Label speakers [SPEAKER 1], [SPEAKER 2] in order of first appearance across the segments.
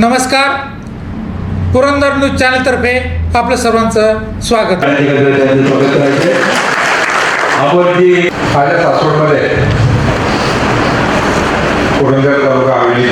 [SPEAKER 1] नमस्कार. पुरंदर न्यूज चॅनलतर्फे आपलं सर्वांचं स्वागत. आहे
[SPEAKER 2] करायचे आपण जी माझ्या सासवडमध्ये पुरंदर तालुका हवेली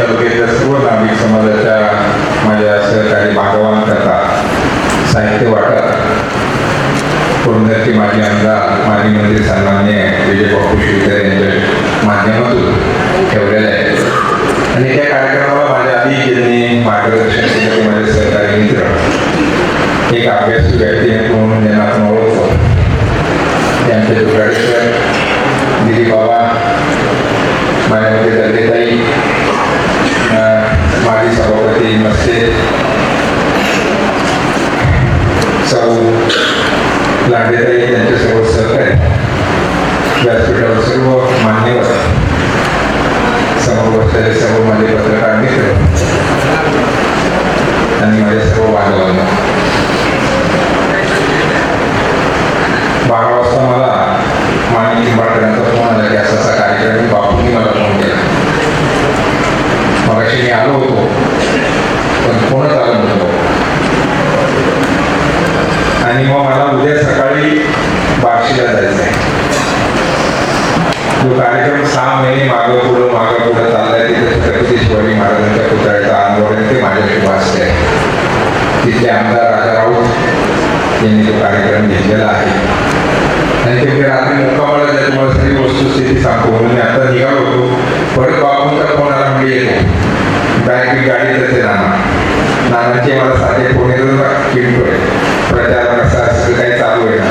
[SPEAKER 2] अभ्यासू व्यक्ती म्हणून ज्यांना आपण ओळखतो त्यांचे दुराडेश्वर दिली बाबा माझ्यामध्ये दर्जेताई माजी सभापती मस्ते सौ लांडेताई बारा वाजता मला माणिक निंबाळकरांचा फोन आला की असा असा कार्यक्रम बापूंनी मला फोन केला. मगाशी मी आलो होतो पण फोनच आला नव्हतो. आणि मग मला उद्या सकाळी बार्शीला जायचं आहे जो कार्यक्रम सहा महिने मागं पुढं मागं पुढं चाललाय तिथे छत्रपती शिवाजी महाराजांच्या पुतळ्याचा आंदोलन ते माझ्याशी वाचले आहे तिथले आमदार राजा राऊत यांनी तो कार्यक्रम घेतलेला आहे. आणि ते रात्री मुक्कामाला जायचं मला सगळी वस्तुस्थिती सांगतो. म्हणून मी आता निघालो होतो. परत बापूंचा फोन आला म्हणजे येतो बँक गाडी जाते नाना. नानांचे मला साधे फोन येतो किटतोय प्रचार कसा असं काही चालू आहे ना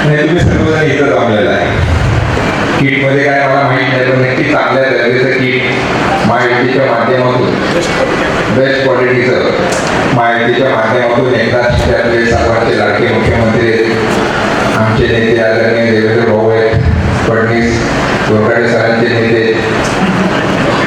[SPEAKER 2] आणि तुम्ही सर्वजण इथं जमलेला आहे. किटमध्ये काय मला माहीत नाही पण नक्की चांगल्या दर्जाचं किट माहितीच्या माध्यमातून बेस्ट क्वालिटीचं माहितीच्या माध्यमातून एकदा आपले सर्वांचे लाडके मुख्यमंत्री आमचे नेते आदरणीय देवेंद्र भाऊ आहेत फडणवीस गोरगाडे सरांचे नेते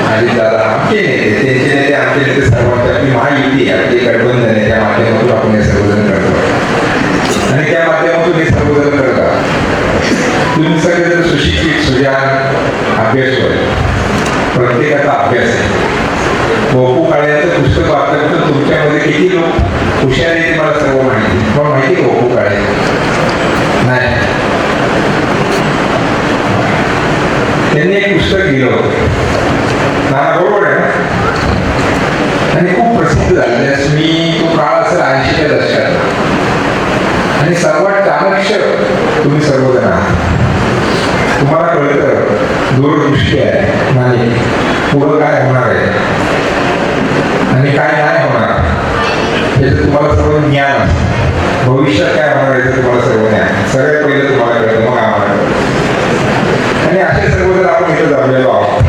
[SPEAKER 2] अजितदादा आमचे नेते त्यांचे नेते आमचे नेते सर्वांचे आपली महायुती आपली गठबंधन आहे त्या माध्यमातून आपण हे सर्वजण करतो आणि त्या माध्यमातून हे सर्वजण करतात तुम्ही सगळे जर सुशिक्षित सुजान अभ्यास होय प्रत्येकाचा अभ्यास आहे गोपू काळ्याचं पुस्तक वाचलं तर तुमच्यामध्ये किती लोक हुशार आहेत ते मला सर्व माहिती पण माहिती आहे गोपू काळे नाही त्यांनी एक पुस्तक बरोबर आहे ना आणि खूप प्रसिद्ध झालं मी तो काळ असेल ऐंशीच्या दशकात आणि सर्वात चाणक्य तुम्ही सर्वजण आहात तुम्हाला कळतं दूरदृष्टी आहे नाही पुढं काय होणार आहे आणि काय नाही होणार याचं तुम्हाला सर्व ज्ञान भविष्यात काय होणार आहे तुम्हाला सर्व ज्ञान सगळ्यात पहिलं तुम्हाला कळतं मग आम्हाला कळतं आणि असे सर्वजण आपण इथं जमलेलो आहोत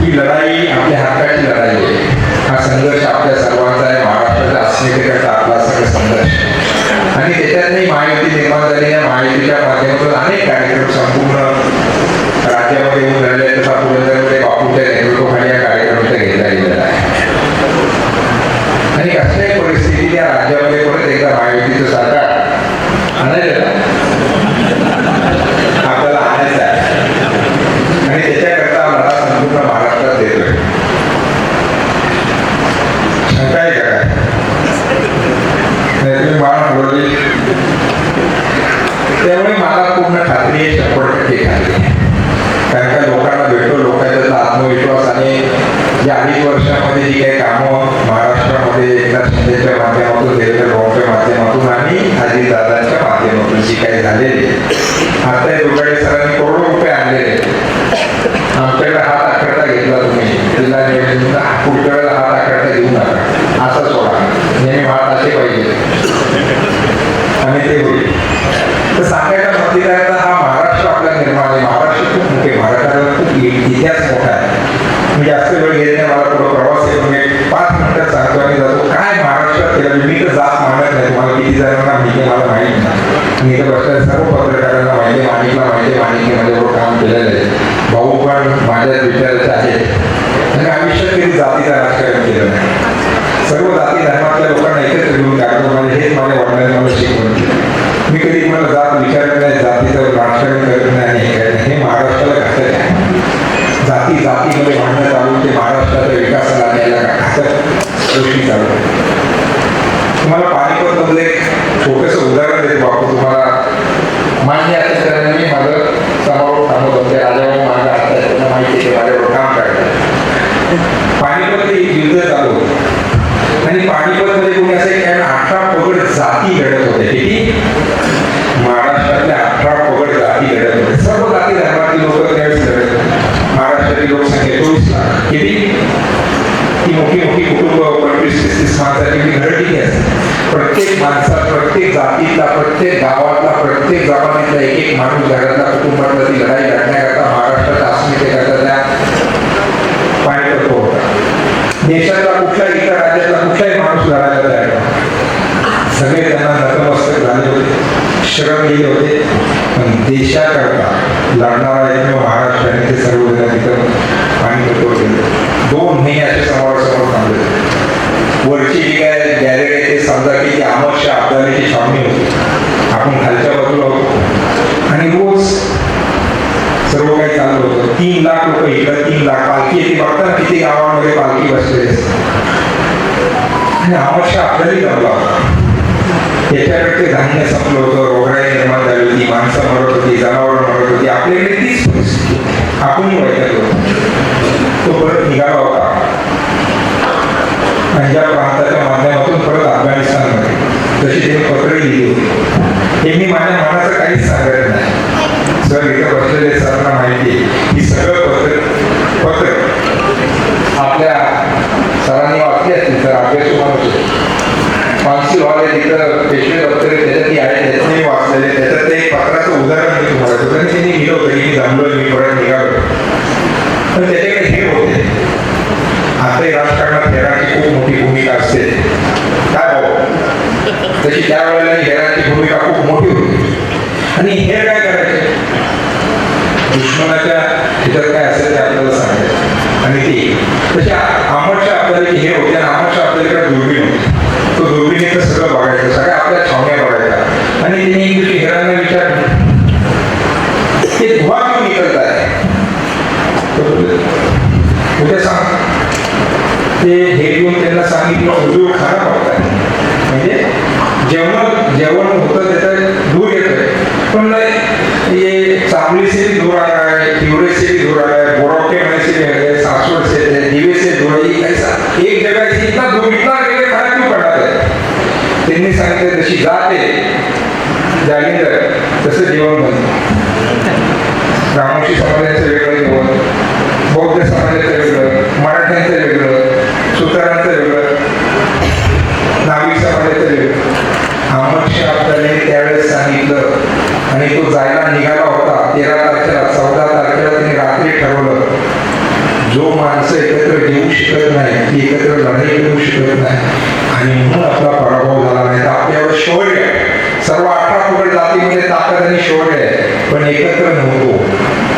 [SPEAKER 2] ही लढाई आपल्या हक्काची लढाई आहे. हा संघर्ष आपल्या सर्वांचा आहे. महाराष्ट्राच्या अस्मितेकरता आपला सगळं संघर्ष आणि त्याच्यातही माहिती निर्माण झाली या माहितीच्या माध्यमातून अनेक कार्यक्रम संपूर्ण त्यामुळे मला पूर्ण खात्री आहे शंभर टक्के खात्री कारण का लोकांना भेटतो लोकांचा आत्मविश्वास आणि या अडीच वर्षामध्ये जी काही कामं महाराष्ट्रामध्ये एकनाथ शिंदेच्या माध्यमातून देवेंद्र भाऊच्या माध्यमातून आणि अजितदादांच्या माध्यमातून जी काही झालेली आता हे सरांनी प्रत्येक माणसा प्रत्येक जातीतला प्रत्येक गावातला प्रत्येक जमातीतला एक एक माणूस घरातला कुटुंबातला ती लढाई लढण्याकरता महाराष्ट्रात अस्मितेकरता त्या करतो होता देशातला कुठलाही इतर राज्यातला कुठलाही माणूस लढायला तयार नव्हता. सगळे त्यांना नतमस्तक झाले होते. शरण गेले होते. पण देशाकरता लढणारा एकमेव महाराष्ट्राने ते सर्व जण तिथं पाणीपत गेले दोन मे असे समोरासमोर थांबले. वरची जी काय समजा की ती अमरशा अब्दालीची छावणी होती आपण खालच्या पण त्याच्याकडे हे होते आताही राजकारणात हेराची खूप मोठी भूमिका असते. काय भाऊ? तशी त्यावेळेला हेराची भूमिका खूप मोठी होती. आणि हे काय करायचे? दुश्मनाच्या ह्याच्यात काय असेल ते आपल्याला सांगायचं. आणि ते तसे मी त्यांना सांगितलं उर्दू खाना पडत म्हणजे जेवण जेवण होतं त्याचं दूर येत आहे पण ये चांबली से दूर आला आहे है से दूर आला आहे है बोरोके में से भी है सासुर से है दिवे से दूर आहे ऐसा एक जगह से इतना दूर इतना गेले खाना क्यों पडणार आहे त्यांनी सांगितलं तशी जाते जागेंद्र तसं जेवण बनतं. रामोशी समाजाचं वेगळं जेवण बौद्ध समाजाचं वेगळं मराठ्यांचं वेगळं. करू शकत नाही. आणि म्हणून आपला पराभव झाला नाही. तर आपल्यावर शौर्य आहे. सर्व अठरा पगड जातीमध्ये ताकद आणि शौर्य आहे. पण एकत्र नव्हतो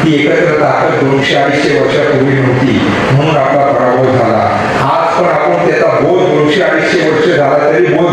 [SPEAKER 2] ती एकत्र ताकद दोनशे अडीचशे वर्षापूर्वी नव्हती. म्हणून आपला पराभव झाला. आज पण आपण त्याचा बोध दोनशे अडीचशे वर्ष झाला तरी बोध